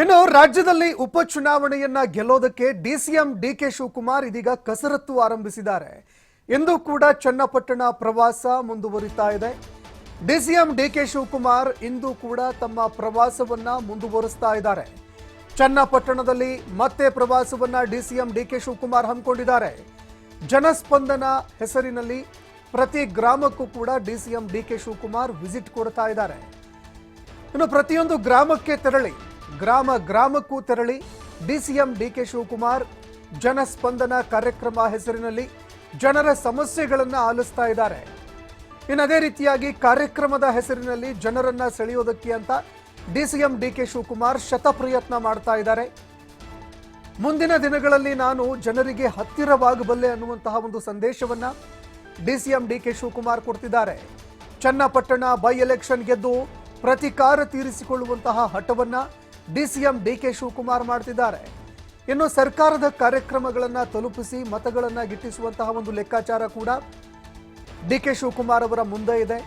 ಇನ್ನು ರಾಜ್ಯದಲ್ಲಿ ಉಪಚುನಾವಣೆಯನ್ನ ಗೆಲ್ಲೋದಕ್ಕೆ ಡಿಸಿಎಂ ಡಿಕೆ ಶಿವಕುಮಾರ್ ಇದೀಗ ಕಸರತ್ತು ಆರಂಭಿಸಿದ್ದಾರೆ. ಇಂದು ಕೂಡ ಚನ್ನಪಟ್ಟಣ ಪ್ರವಾಸ ಮುಂದುವರಿತಾ ಇದೆ. ಡಿಸಿಎಂ ಡಿಕೆ ಶಿವಕುಮಾರ್ ಇಂದು ಕೂಡ ತಮ್ಮ ಪ್ರವಾಸವನ್ನ ಮುಂದುವರಿಸ್ತಾ ಇದ್ದಾರೆ. ಚನ್ನಪಟ್ಟಣದಲ್ಲಿ ಮತ್ತೆ ಪ್ರವಾಸವನ್ನ ಡಿಸಿಎಂ ಡಿಕೆ ಶಿವಕುಮಾರ್ ಹಮ್ಮಿಕೊಂಡಿದ್ದಾರೆ. ಜನಸ್ಪಂದನ ಹೆಸರಿನಲ್ಲಿ ಪ್ರತಿ ಗ್ರಾಮಕ್ಕೂ ಕೂಡ ಡಿಸಿಎಂ ಡಿಕೆ ಶಿವಕುಮಾರ್ ವಿಸಿಟ್ ಕೊಡ್ತಾ ಇದ್ದಾರೆ. ಇನ್ನು ಪ್ರತಿಯೊಂದು ಗ್ರಾಮಕ್ಕೆ ತೆರಳಿ ಗ್ರಾಮ ಗ್ರಾಮಕ್ಕೂ ತೆರಳಿ ಡಿಸಿಎಂ ಡಿಕೆ ಶಿವಕುಮಾರ್ ಜನಸ್ಪಂದನ ಕಾರ್ಯಕ್ರಮ ಹೆಸರಿನಲ್ಲಿ ಜನರ ಸಮಸ್ಯೆಗಳನ್ನು ಆಲಿಸ್ತಾ ಇದ್ದಾರೆ. ಇನ್ನು ಅದೇ ರೀತಿಯಾಗಿ ಕಾರ್ಯಕ್ರಮದ ಹೆಸರಿನಲ್ಲಿ ಜನರನ್ನ ಸೆಳೆಯೋದಕ್ಕೆ ಅಂತ ಡಿಸಿಎಂ ಡಿಕೆ ಶಿವಕುಮಾರ್ ಶತಪ್ರಯತ್ನ ಮಾಡ್ತಾ ಇದ್ದಾರೆ. ಮುಂದಿನ ದಿನಗಳಲ್ಲಿ ನಾನು ಜನರಿಗೆ ಹತ್ತಿರವಾಗಬಲ್ಲೆ ಅನ್ನುವಂತಹ ಒಂದು ಸಂದೇಶವನ್ನ ಡಿಸಿಎಂ ಡಿಕೆ ಶಿವಕುಮಾರ್ ಕೊಡ್ತಿದ್ದಾರೆ. ಚನ್ನಪಟ್ಟಣ ಬೈ ಎಲೆಕ್ಷನ್ ಗೆದ್ದು ಪ್ರತಿಕಾರ ತೀರಿಸಿಕೊಳ್ಳುವಂತಹ ಹಠವನ್ನ ಡಿಸಿಎಂ ಡಿಕೆ ಶಿವಕುಮಾರ್ ಮಾಡ್ತಿದ್ದಾರೆ. ಇನ್ನು ಸರ್ಕಾರದ ಕಾರ್ಯಕ್ರಮಗಳನ್ನು ತಲುಪಿಸಿ ಮತಗಳನ್ನು ಗಿಟ್ಟಿಸುವಂತಹ ಒಂದು ಲೆಕ್ಕಾಚಾರ ಕೂಡ ಡಿಕೆ ಶಿವಕುಮಾರ್ ಅವರ ಮುಂದೆ ಇದೆ.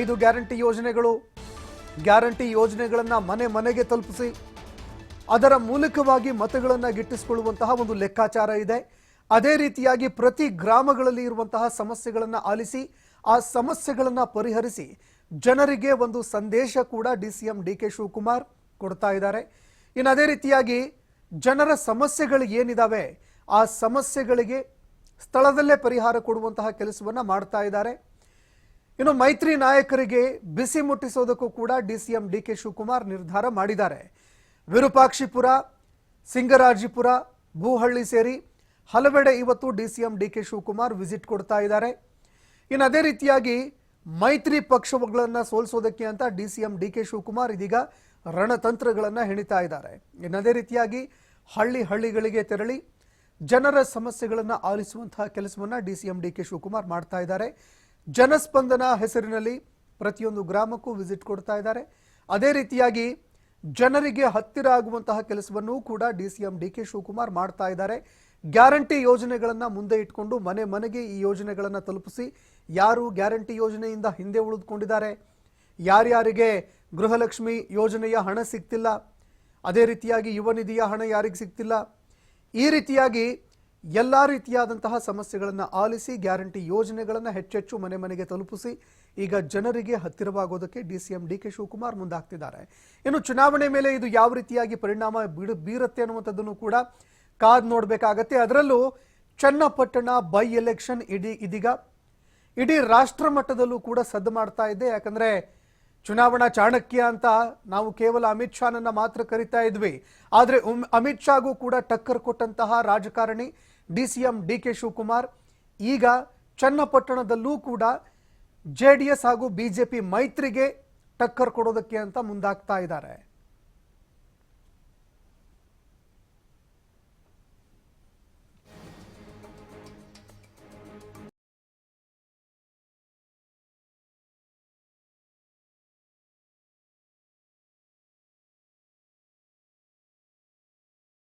ಐದು ಗ್ಯಾರಂಟಿ ಯೋಜನೆಗಳು, ಗ್ಯಾರಂಟಿ ಯೋಜನೆಗಳನ್ನು ಮನೆ ಮನೆಗೆ ತಲುಪಿಸಿ ಅದರ ಮೂಲಕವಾಗಿ ಮತಗಳನ್ನು ಗಿಟ್ಟಿಸಿಕೊಳ್ಳುವಂತಹ ಒಂದು ಲೆಕ್ಕಾಚಾರ ಇದೆ. ಅದೇ ರೀತಿಯಾಗಿ ಪ್ರತಿ ಗ್ರಾಮಗಳಲ್ಲಿ ಇರುವಂತಹ ಸಮಸ್ಯೆಗಳನ್ನು ಆಲಿಸಿ, ಆ ಸಮಸ್ಯೆಗಳನ್ನು ಪರಿಹರಿಸಿ ಜನರಿಗೆ ಒಂದು ಸಂದೇಶ ಕೂಡ D C M D K Shivakumar ಕೊಡ್ತಾ ಇದ್ದಾರೆ. ಇನ್ನು ಅದೇ ರೀತಿಯಾಗಿ ಜನರ ಸಮಸ್ಯೆಗಳು ಏನಿದಾವೆ, ಆ ಸಮಸ್ಯೆಗಳಿಗೆ ಸ್ಥಳದಲ್ಲೇ ಪರಿಹಾರ ಕೊಡುವಂತಹ ಕೆಲಸವನ್ನ ಮಾಡ್ತಾ ಇದ್ದಾರೆ. ಇನ್ನು ಮೈತ್ರಿ ನಾಯಕರಿಗೆ ಬಿಸಿ ಮುಟ್ಟಿಸೋದಕ್ಕೂ ಕೂಡ ಡಿಸಿಎಂ ಡಿ ಕೆ ಶಿವಕುಮಾರ್ ನಿರ್ಧಾರ ಮಾಡಿದ್ದಾರೆ. ವಿರೂಪಾಕ್ಷಿಪುರ, ಸಿಂಗರಾಜಿಪುರ, ಭೂಹಳ್ಳಿ ಸೇರಿ ಹಲವೆಡೆ ಇವತ್ತು DCM D K Shivakumar visit ಕೊಡ್ತಾ ಇದ್ದಾರೆ. ಇನ್ನು ಅದೇ ರೀತಿಯಾಗಿ ಮೈತ್ರಿ ಪಕ್ಷಗಳನ್ನು ಸೋಲಿಸೋದಕ್ಕೆ ಅಂತ ಡಿಸಿಎಂ ಡಿ ಕೆ ಶಿವಕುಮಾರ್ ಇದೀಗ ರಣತಂತ್ರಗಳನ್ನು ಹೆಣಿತಾ ಇದ್ದಾರೆ. ಇನ್ನದೇ ರೀತಿಯಾಗಿ ಹಳ್ಳಿ ಹಳ್ಳಿಗಳಿಗೆ ತೆರಳಿ ಜನರ ಸಮಸ್ಯೆಗಳನ್ನು ಆಲಿಸುವಂತಹ C DCM D K Shivakumar ಮಾಡ್ತಾ ಇದ್ದಾರೆ. ಜನಸ್ಪಂದನ ಹೆಸರಿನಲ್ಲಿ ಪ್ರತಿಯೊಂದು ಗ್ರಾಮಕ್ಕೂ ವಿಸಿಟ್ ಕೊಡ್ತಾ ಇದ್ದಾರೆ. ಅದೇ ರೀತಿಯಾಗಿ ಜನರಿಗೆ ಹತ್ತಿರ ಆಗುವಂತಹ ಕೆಲಸವನ್ನು ಕೂಡ ಡಿಸಿಎಂ ಡಿ ಕೆ ಶಿವಕುಮಾರ್ ಮಾಡ್ತಾ ಇದ್ದಾರೆ. ಗ್ಯಾರಂಟಿ ಯೋಜನೆಗಳನ್ನು ಮುಂದೆ ಇಟ್ಕೊಂಡು ಮನೆ ಮನೆಗೆ ಈ ಯೋಜನೆಗಳನ್ನು ತಲುಪಿಸಿ ಯಾರು ಗ್ಯಾರಂಟಿ ಯೋಜನೆಯಿಂದ ಹಿಂದೆ ಉಳಿದುಕೊಂಡಿದ್ದಾರೆ? ಯಾರ್ಯಾರಿಗೆ ಗೃಹಲಕ್ಷ್ಮಿ ಯೋಜನೆಯ ಹಣ ಸಿಗ್ತಿಲ್ಲ. ಅದೇ ರೀತಿಯಾಗಿ ಯುವ ನಿಧಿಯ ಹಣ ಯಾರಿಗೆ ಸಿಗ್ತಿಲ್ಲ? ಈ ರೀತಿಯಾಗಿ ಎಲ್ಲ ರೀತಿಯಾದಂತಹ ಸಮಸ್ಯೆಗಳನ್ನು ಆಲಿಸಿ, ಗ್ಯಾರಂಟಿ ಯೋಜನೆಗಳನ್ನು ಹೆಚ್ಚೆಚ್ಚು ಮನೆ ಮನೆಗೆ ತಲುಪಿಸಿ, ಈಗ ಜನರಿಗೆ ಹತ್ತಿರವಾಗೋದಕ್ಕೆ D C M D K Shivakumar ಮುಂದಾಗ್ತಿದ್ದಾರೆ. ಇನ್ನು ಚುನಾವಣೆ ಮೇಲೆ ಇದು ಯಾವ ರೀತಿಯಾಗಿ ಪರಿಣಾಮ ಬೀಡು, ಬೀರುತ್ತೆ ಅನ್ನುವಂಥದ್ದನ್ನು ಕೂಡ ಕಾದ್ ನೋಡಬೇಕಾಗತ್ತೆ. ಅದರಲ್ಲೂ ಚನ್ನಪಟ್ಟಣ ಬೈ ಎಲೆಕ್ಷನ್ ಇಡೀ ಇದೀಗ. ಇಡೀ ರಾಷ್ಟ್ರ ಮಟ್ಟದಲ್ಲೂ ಕೂಡ ಸದ್ದು ಮಾಡ್ತಾ ಇದೆ. ಯಾಕಂದ್ರೆ ಚುನಾವಣಾ ಚಾಣಕ್ಯ ಅಂತ ನಾವು ಕೇವಲ ಅಮಿತ್ ಶಾನನ್ನ ಮಾತ್ರ ಕರಿತಾ ಇದ್ವಿ. ಆದರೆ ಅಮಿತ್ ಶಾಗೂ ಕೂಡ ಟಕ್ಕರ್ ಕೊಟ್ಟಂತಹ ರಾಜಕಾರಣಿ D C M D K Shivakumar, ಈಗ ಚನ್ನಪಟ್ಟಣದಲ್ಲೂ ಕೂಡ ಜೆ ಡಿ ಎಸ್ ಹಾಗೂ ಬಿಜೆಪಿ ಮೈತ್ರಿಗೆ ಟಕ್ಕರ್ ಕೊಡೋದಕ್ಕೆ ಅಂತ ಮುಂದಾಗ್ತಾ ಇದ್ದಾರೆ.